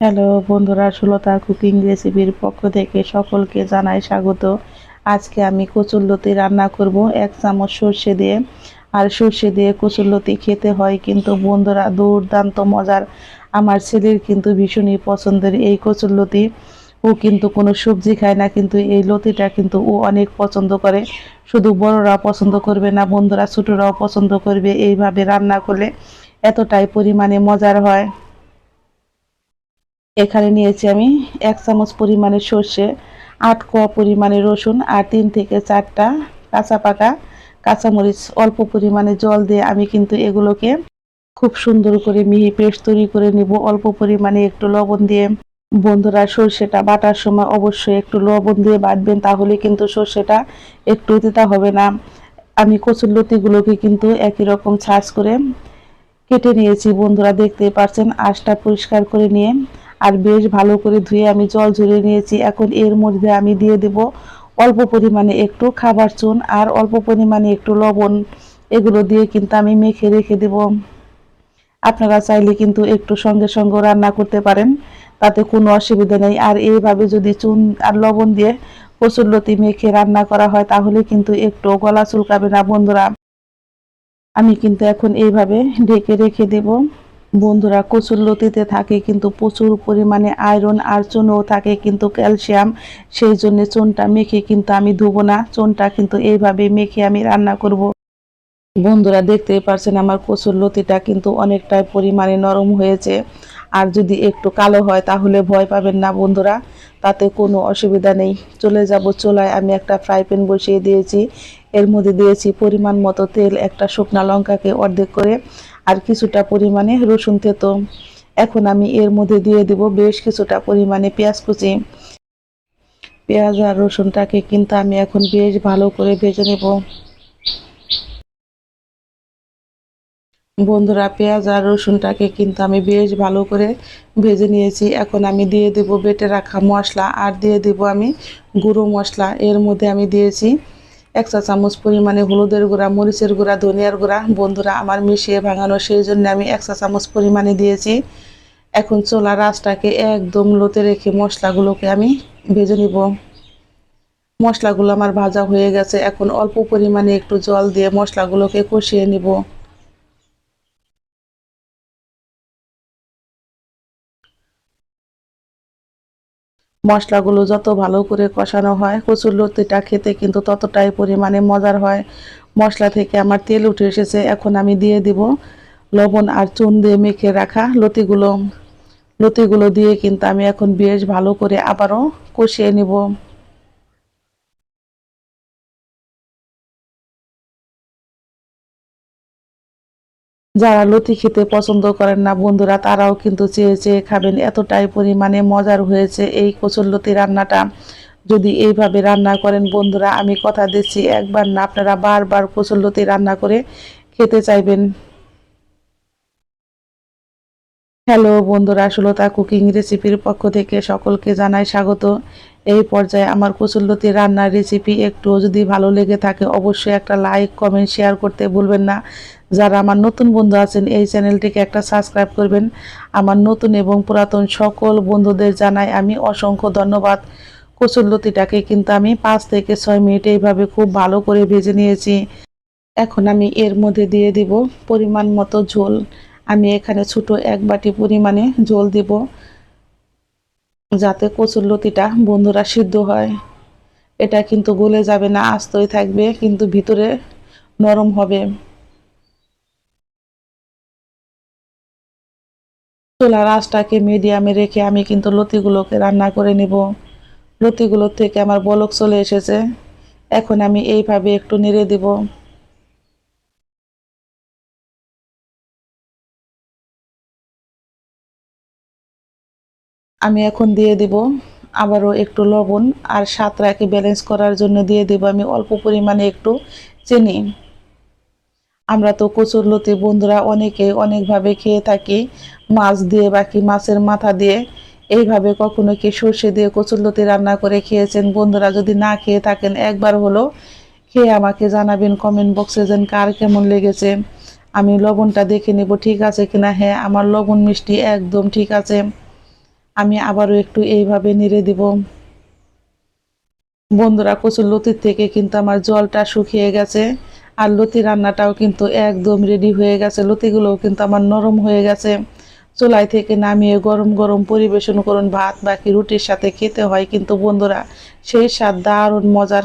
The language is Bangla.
হ্যালো বন্ধুরা, সুলতা কুকিং রেসিপির পক্ষ থেকে সকলকে জানাই স্বাগত। আজকে আমি কচুরলতি রান্না করব এক চামচ সর্ষে দিয়ে। আর সর্ষে দিয়ে কচুরলতি খেতে হয় কিন্তু বন্ধুরা, দুর্দান্ত মজার। আমার ছেলের কিন্তু ভীষণই পছন্দের এই কচুরলতি ও কিন্তু কোনো সবজি খায় না, কিন্তু এই লতিটা কিন্তু ও অনেক পছন্দ করে। শুধু বড়রা পছন্দ করবে না, বন্ধুরা ছোটরাও পছন্দ করবে এইভাবে রান্না করলে এতটাই পরিমাণে মজার হয়। এখানে নিয়েছি আমি এক চামচ পরিমাণে সর্ষে, আট কোয়া পরিমাণে রসুন আর তিন থেকে চারটা কাঁচা পাকা কাঁচামরিচ। অল্প পরিমাণে জল দিয়ে আমি কিন্তু এগুলোকে খুব সুন্দর করে মিহি পেস্ট তৈরি করে নিব। অল্প পরিমাণে একটু লবণ দিয়ে। বন্ধুরা, সর্ষেটা বাটার সময় অবশ্যই একটু লবণ দিয়ে বাটবেন, তাহলে কিন্তু সর্ষেটা একটু তিতা হবে না। আমি কচুর লতিগুলোকে কিন্তু একই রকম ছাঁচ করে কেটে নিয়েছি। বন্ধুরা দেখতে পাচ্ছেন আঁশটা পরিষ্কার করে নিয়ে আর বেশ ভালো করে ধুয়ে আমি জল ঝরিয়ে নিয়েছি। এখন এর মধ্যে আমি দিয়ে দেব অল্প পরিমাণে একটু খাবার চুন আর অল্প পরিমাণে একটু লবণ। এগুলো দিয়ে কিন্তু আমি মেখে রেখে দেব। আপনারা চাইলে কিন্তু একটু সঙ্গে সঙ্গে রান্না করতে পারেন, তাতে কোনো অসুবিধা নেই। আর এইভাবে যদি চুন আর লবণ দিয়ে কচুরলতি মেখে রান্না করা হয়, তাহলে কিন্তু একটু গলা চুলকাবে না বন্ধুরা। আমি কিন্তু এখন এইভাবে ঢেকে রেখে দেব। বন্ধুরা, কচুর লতিতে থাকে কিন্তু প্রচুর পরিমাণে আয়রন আর চুনও থাকে কিন্তু ক্যালসিয়াম। সেই জন্য চুনটা মেখে কিন্তু আমি ধুবো না। চুনটা কিন্তু এইভাবে মেখে আমি রান্না করব। বন্ধুরা, দেখতেই পারছেন আমার কচুর লতিটা কিন্তু অনেকটাই পরিমাণে নরম হয়েছে। আর যদি একটু কালো হয় তাহলে ভয় পাবেন না বন্ধুরা, তাতে কোনো অসুবিধা নেই। চলে যাব চোলায়, আমি একটা ফ্রাই প্যান বসিয়ে দিয়েছি। এর মধ্যে দিয়েছি পরিমাণ মতো তেল, একটা শুকনা লঙ্কাকে অর্ধেক করে। আর কিছুটা পরিমাণে রসুন থেতো। এখন আমি এর মধ্যে দিয়ে দেব বেশ কিছুটা পরিমাণে পেঁয়াজ কুচি। পেঁয়াজ আর রসুনটাকে কিন্তু আমি এখন বেশ ভালো করে ভেজে নেব। বন্ধুরা, পেঁয়াজ আর রসুনটাকে কিন্তু আমি বেশ ভালো করে ভেজে নিয়েছি। এখন আমি দিয়ে দেব বেটে রাখা মশলা আর দিয়ে দেব আমি গুঁড়ো মশলা। এর মধ্যে আমি দিয়েছি এক চা চামচ পরিমাণে হলুদের গুঁড়া, মরিচের গুঁড়া, ধনিয়ার গুঁড়া। বন্ধুরা, আমার মিশিয়ে ভাঙানো সেই জন্য আমি এক চা চামচ পরিমাণে দিয়েছি। এখন চোলা রাসটাকে একদম লোতে রেখে মশলাগুলোকে আমি ভেজে নিব। মশলাগুলো আমার ভাজা হয়ে গেছে। এখন অল্প পরিমাণে একটু জল দিয়ে মশলাগুলোকে কষিয়ে নিব। মশলাগুলো যত ভালো করে কষানো হয়, কচুর লতিটা খেতে কিন্তু ততটাই পরিমাণে মজার হয়। মশলা থেকে আমার তেল উঠে এসেছে, এখন আমি দিয়ে দিব লবণ আর চুন দিয়ে মেখে রাখা লতিগুলো। লতিগুলো দিয়ে কিন্তু আমি এখন বেশ ভালো করে আবারও কষিয়ে নিব। যারা লতি খেতে পছন্দ করেন না, বন্ধুরা, তারাও কিন্তু চেয়ে চেয়ে খাবেন। এতটাই পরিমাণে মজার হয়েছে এই কচুরলতি রান্নাটা। যদি এইভাবে রান্না করেন, বন্ধুরা, আমি কথা দিচ্ছি, একবার না, আপনারা বারবার কচুরলতি রান্না করে খেতে চাইবেন। হ্যালো, বন্ধুরা, সুলতা কুকিং রেসিপির পক্ষ থেকে সকলকে জানাই স্বাগত। এই পর্যায়ে আমার কচুরলতি রান্নার রেসিপি একটু যদি ভালো লেগে থাকে, অবশ্যই একটা লাইক কমেন্ট শেয়ার করতে ভুলবেন না। যারা আমার নতুন বন্ধু আছেন, এই চ্যানেলটিকে একটা সাবস্ক্রাইব করবেন। আমার নতুন এবং পুরাতন সকল বন্ধুদের জানাই আমি অসংখ্য ধন্যবাদ। কচুরলতিটাকে কিন্তু আমি পাঁচ থেকে ছয় মিনিট এইভাবে খুব ভালো করে ভেজে নিয়েছি। এখন আমি এর মধ্যে দিয়ে দিব পরিমাণ মতো ঝোল। আমি এখানে ছোট এক বাটি পরিমাণে ঝোল দিব। যাতে কচুর লতিটা বন্ধুরা সিদ্ধ হয়। এটা কিন্তু গলে যাবে না, আস্তই থাকবে, কিন্তু ভিতরে নরম হবে। চুলার আঁচটাকে মিডিয়ামে রেখে আমি কিন্তু লতিগুলোকে রান্না করে নেব। লতিগুলোর থেকে আমার বলক চলে এসেছে। এখন আমি এইভাবে একটু নেড়ে দিব। আমি এখন দিয়ে দিব আবারও একটু লবণ আর স্বাদটাকে ব্যালেন্স করার জন্য দিয়ে দেব আমি অল্প পরিমাণে একটু চিনি। আমরা তো কচুর লতি বন্ধুরা অনেকে অনেকভাবে খেয়ে থাকি, মাছ দিয়ে বাকি মাছের মাথা দিয়ে। এইভাবে কখনো কি সর্ষে দিয়ে কচুর লতি রান্না করে খেয়েছেন? বন্ধুরা যদি না খেয়ে থাকেন, একবার হলো খেয়ে আমাকে জানাবেন কমেন্ট বক্সে যেন কার কেমন লেগেছে। আমি লবণটা দেখে নেব ঠিক আছে কিনা? হ্যাঁ আমার লবণ মিষ্টি একদম ঠিক আছে। আমি আবারও একটু এইভাবে নেড়ে দিব। বন্ধুরা, কচুর লতির থেকে কিন্তু আমার জলটা শুকিয়ে গেছে, আর লতি রান্নাটাও কিন্তু একদম রেডি হয়ে গেছে। লতিগুলোও কিন্তু আমার নরম হয়ে গেছে। চুলাই থেকে নামিয়ে গরম গরম পরিবেশন করুন। ভাত বাকি রুটির সাথে খেতে হয় কিন্তু বন্ধুরা, সেই স্বাদ দারুণ মজার।